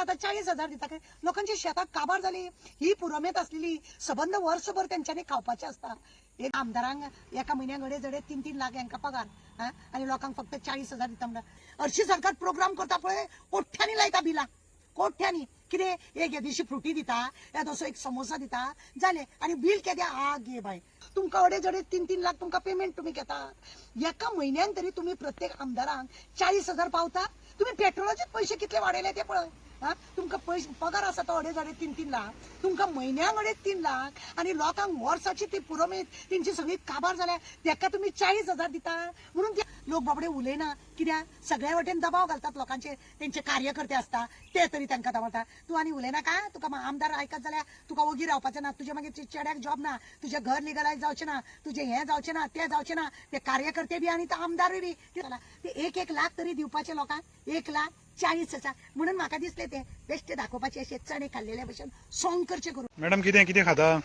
आता चाळीस हजार दिता लोकांची शेतात काबार झाली. ही पुरमेत असलेली सबंध वर्षभर त्यांच्यानी खावपाचे असता एक आमदारांक एका म्हयन्याक घडे जडे तीन तीन लाख यांका पगार हा? आणि लोकांक फक्त चाळीस हजार दिता म्हणटा हरशी सरकार प्रोग्राम करता पळय कोठ्यांनी लायता बिला? कोठ्यांनी? कितें एक या दिवशी फ्रुटी दिता या दोसो एक समोसा दिता. जालें आणि बिल केद्या? आ गे बाय तुमका अडे जडे तीन तीन लाख तुमका पेमेंट तुम्ही घेता. एका म्हयन्यान तरी तुम्ही प्रत्येक आमदारांक चाळीस हजार पावता. तुम्ही पेट्रोलाचे पैसे कितले वाडयले ते पळय हा? तुमकां पयशे पगार आसा तो अडेज अडेज तीन तीन लाख. तुमकां म्हयन्याक अडेज तीन लाख. आनी लोकांक वर्साची ती पुरमेत तेंची सगळी काबार जाल्या. तेका तुमी चाळीस हजार दिता. म्हणून ते लोक बाबडे उलयना. कित्याक सगळ्या वटेन दबाव घालतात लोकांचे. तेंचे कार्यकर्ते आसता ते तरी तांकां दावता तूं आनी उलयना का? तुका आमदार आयकत जाल्यार तुका वगी रावपाचें ना. तुजे मागीर चेड्याक जॉब ना. तुजें घर लिगलायज जावचें ना. तुजें हें जावचें ना तें जावचें ना. ते कार्यकर्ते बी आनी ते आमदारूय बी. ते एक एक लाख तरी दिवपाचे लोकांक. एक लाख चाळीस हजार म्हणून म्हाका दिसले ते. बेश्टे दाखोवपाचे अशे चणे खाल्लेले भशेन सोंग करचे करून मॅडम कितें कितें खाता?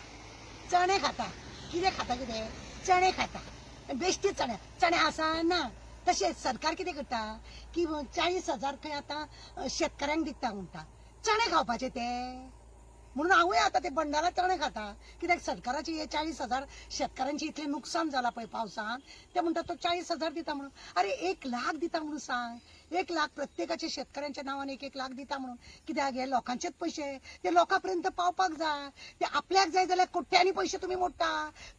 चणे खाता. कितें खाता कितें? चणे खाता. बेश्टे चणे. चणे आसा ना. तशेंच सरकार कितें करता? की चाळीस हजार खंय आतां शेतकऱ्यांक दिता म्हणटा चणे खावपाचे ते. म्हणून हांवूय आता ते बंडारा चणे खाता. कित्याक सरकाराचे हे चाळीस हजार शेतकऱ्यांचे इतले नुकसान जाला पळय पावसान ते म्हणटा तो चाळीस हजार दिता म्हणून. अरे एक लाख दिता म्हणून सांग. एक लाख प्रत्येकाच्या शेतकऱ्यांच्या नावाने एक एक लाख दिता म्हणून. कित्याक हे लोकांचेच पयशे ते लोकांपर्यंत पावपाक जाय. ते आपल्याक जाय जाल्यार कोट्यांनी पयशे तुम्ही मोडटा.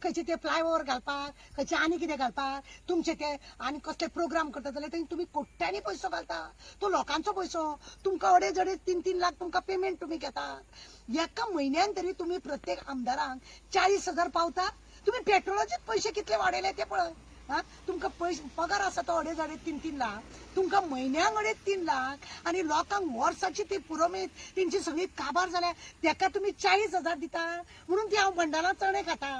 खंयचे ते फ्लायओव्हर घालपाक खंयचे आनी कितें घालपाक? तुमचे ते आनी कसले प्रोग्राम करता जाल्यार थंय तुमी कोट्यांनी पयसो घालता. तो लोकांचो पयसो तुमकां अडे अडेज तीन तीन लाख तुमकां पेमेंट तुमी घेतात एका म्हयन्यान तरी तुमी प्रत्येक आमदारांक चाळीस हजार पावता. तुम्ही पेट्रोलाचेच पयशे कितले वाडयले ते पळय? हा? तुमकां पयशे पगार आसा तो अडे अडेज तीन तीन लाख तुमकां म्हयन्याक अडेज तीन लाख आनी लोकांक वर्साची ती पुरमेत तेंची सगळी काबार जाल्या तेका तुमी चाळीस हजार दिता म्हणून ती हांव भंडारा चणे खाता.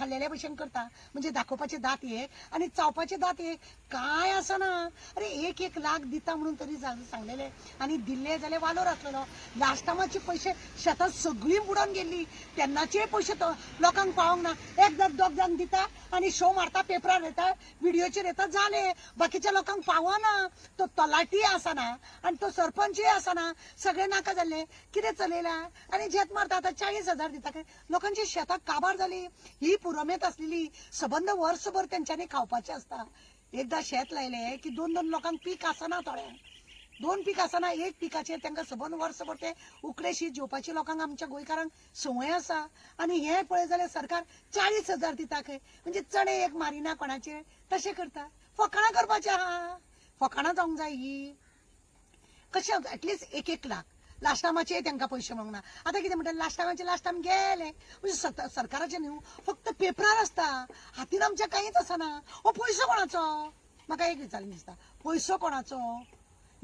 खाल्लेल्या भशेन करता. म्हणजे दाखोवपाचे दात हे आणि चावपाचे दात हे काय आसना अरे एक एक लाख दिता म्हणून तरी सांगलेले. आणि दिल्ले जाल्यार वालोर आसलेलो लास्ट टायमाचे पैसे शेतात सगळी बुडोन गेल्ली तेन्नाचे पयशे तो लोकांक पावोंक ना. एकदा दोग जाण दिता आणि शो मारता पेपरार येता व्हिडिओचेर येता जाले बाकीच्या लोकांक पावना तो तलाटी आसना आणि तो सरपंचूय आसना सगळे नाका जाल्ले कितें चलयलां आणि झेत मारता आता चाळीस हजार दिता काय? लोकांची शेतात काबार झाली. ही पुरमेत असलेली सबंध वर्षभर त्यांच्यानी खावपाचे असता एकदा शेत लायले की दोन दोन लोकांक पीक आसना थोड्यांक दोन पीक आसना एक पिकाचे तांकां सबंद वर्सभर ते उकडे शीत लोकांक आमच्या गोंयकारांक संवय आसा. आणि हे पळय जाल्यार सरकार चाळीस हजार दिता खंय. म्हणजे चणे एक मारिना कोणाचे. तशें करता. फकाणां करपाचीं आहा. फकाणां जावंक जाय ही. कशें एटलिस्ट एक एक लाख. लास्ट टायमाचे त्यांना पयशे मेळूंक आता आतां कितें म्हणटा लास्ट टायमाचे लास्ट टाइम गेले. म्हणजे सत- सरकाराचे न्हू हो, फक्त पेपरार आसता हातीन आमच्या कांयच आसना हो पयसो कोणाचो? म्हाका एक विचारलें दिसता पयसो कोणाचो?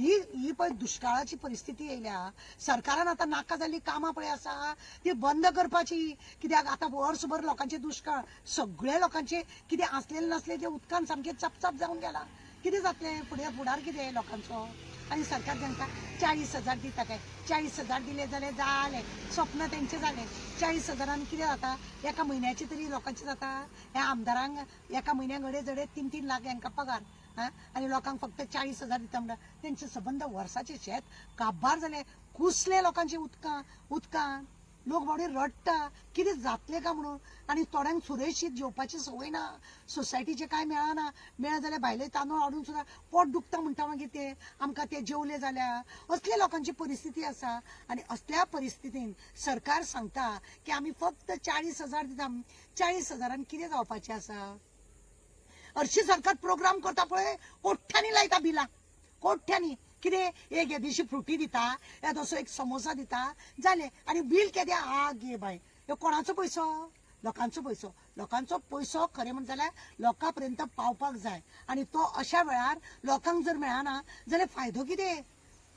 ही ही पळय दुष्काळाची परिस्थिती येयल्या. सरकारान आतां नाका जाल्ली कामां पळय आसा ती बंद करपाची. कित्याक आतां वर्सभर लोकांचे दुष्काळ. सगळे लोकांचे कितें आसलेले नसले ते उदकान सामके चपचप जावन गेला. कितें जातलें? फुडें फुडार कितें लोकांचो? आणि सरकार तांकां चाळीस हजार दिता काय? चाळीस हजार दिले जाल्यार जाले स्वप्न तेंचे जाले चाळीस हजारान कितें जाता? एका म्हयन्याचे तरी लोकांचे जाता. ह्या आमदारांक एका म्हयन्याक अडे जडे तीन तीन लाख हांकां पगार हा? आणि लोकांक फक्त चाळीस हजार दिता म्हणटा तेंचे सबंद वर्साचे शेत काबार जाले कुसले लोकांचे उदकां उदकांत लोक बाबडे रडटा कितें जातलें काय म्हणून? आनी थोड्यांक सुरक्षीत जेवपाची संवय ना. सोसायटीचे कांय मेळना? मेळ जाल्यार भायले तांदूळ हाडून सुद्दां पोट दुखता म्हणटा मागीर ते. आमकां ते जेवले जाल्यार असले लोकांची परिस्थिती आसा आनी असल्या परिस्थितीन सरकार सांगता की आमी फक्त चाळीस हजार दिता चाळीस हजारान कितें जावपाचें आसा हरशी सरकार प्रोग्राम करता पळय कोठ्यांनी लायता बिलां? कोठ्यांनी? कितें एक या फ्रुटी दिता येदोसो एक समोसा दिता. जालें आनी बील केदें? आ गे बाय ह्यो कोणाचो पयसो लोकांचो पयसो लोकांचो पयसो खरें म्हणटा जाल्यार लोकां पर्यंत पावपाक जाय. आनी तो अशा वेळार लोकांक जर मेळना जाल्यार फायदो कितें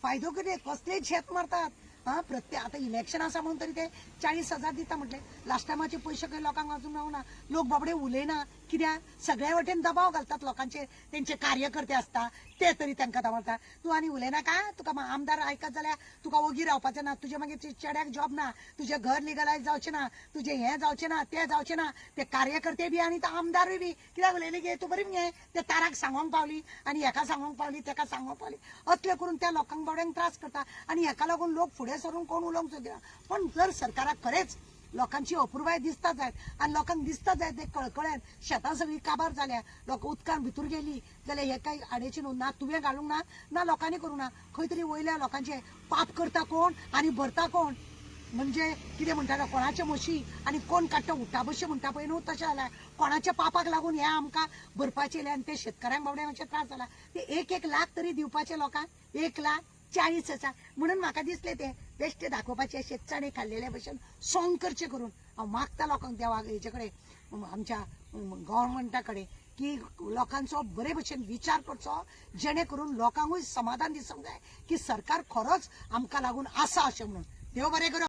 फायदो कितें कसलेय शेत मारतात. हा प्रत्येक आता इलेक्शन आसा म्हणून तरी ते चाळीस हजार दिता म्हटले. लास्ट टायमाचे पयशे काही लोकांक अजून ना. लोक बाबडे उलयना कित्याक सगळ्या वटेन दबाव घालतात लोकांचे. तेंचे कार्यकर्ते असता ते तरी तांकां दावरता तूं आनी उलयनाका तुका आमदार आयकत जाल्यार तुका ओगी रावपाचें ना. तुजे मागीर चेड्याक जॉब ना. तुजें घर लिगलायज जावचें ना. तुजें हें जावचें ना. तें जावचें ना. ते कार्यकर्ते बी आनी तो आमदारूय बी. कित्याक उलयले गे तूं बरी मगे? ते ताराक सांगोंक पावली. आनी हेका सांगोंक पावली तेका सांगोंक पावली. असले करून त्या लोकांक बाबड्यांक त्रास करता. आनी हेका लागून लोक फुडें सरून कोण उलोवंक सोदिना पण जर सरकाराक खरेंच लोकांची अपुरबाय दिसता जायत आनी लोकांक दिसता जायत ते कळकळ्यान शेतां सगळीं काबार जाल्या लोक उदकान भितर गेली. जाल्यार हे काही आडेची न्हू ना तुवें घालूंक ना ना लोकांनी करूंक ना. खंय तरी वयल्या लोकांचे पाप करता कोण आनी भरता कोण? म्हणजे कितें म्हणटा कोणाचे म्हशी आनी कोण काडटा उठा बशी म्हणटा पळय न्हू तशें जालां कोणाच्या पापाक लागून हे आमकां भरपाचे येयले आनी ते शेतकऱ्यांक बाबड्यांक मातशे त्रास जाला ते एक एक लाख तरी दिवपाचे लोकांक एक लाख. चाळीस हजार म्हणून म्हाका दिसले ते. बेश्टे दाखोवपाचे अशे चणे खाल्लेले भशेन सोंग करचे करून. हांव मागता लोकांक देवाक हेचे कडेन आमच्या गव्हर्मेंटा कडेन की लोकांचो बरे भशेन विचार करचो जेणे करून लोकांकूय समाधान दिसूंक जाय की सरकार खरोच आमकां लागून आसा अशें म्हणून. देव बरें करूं.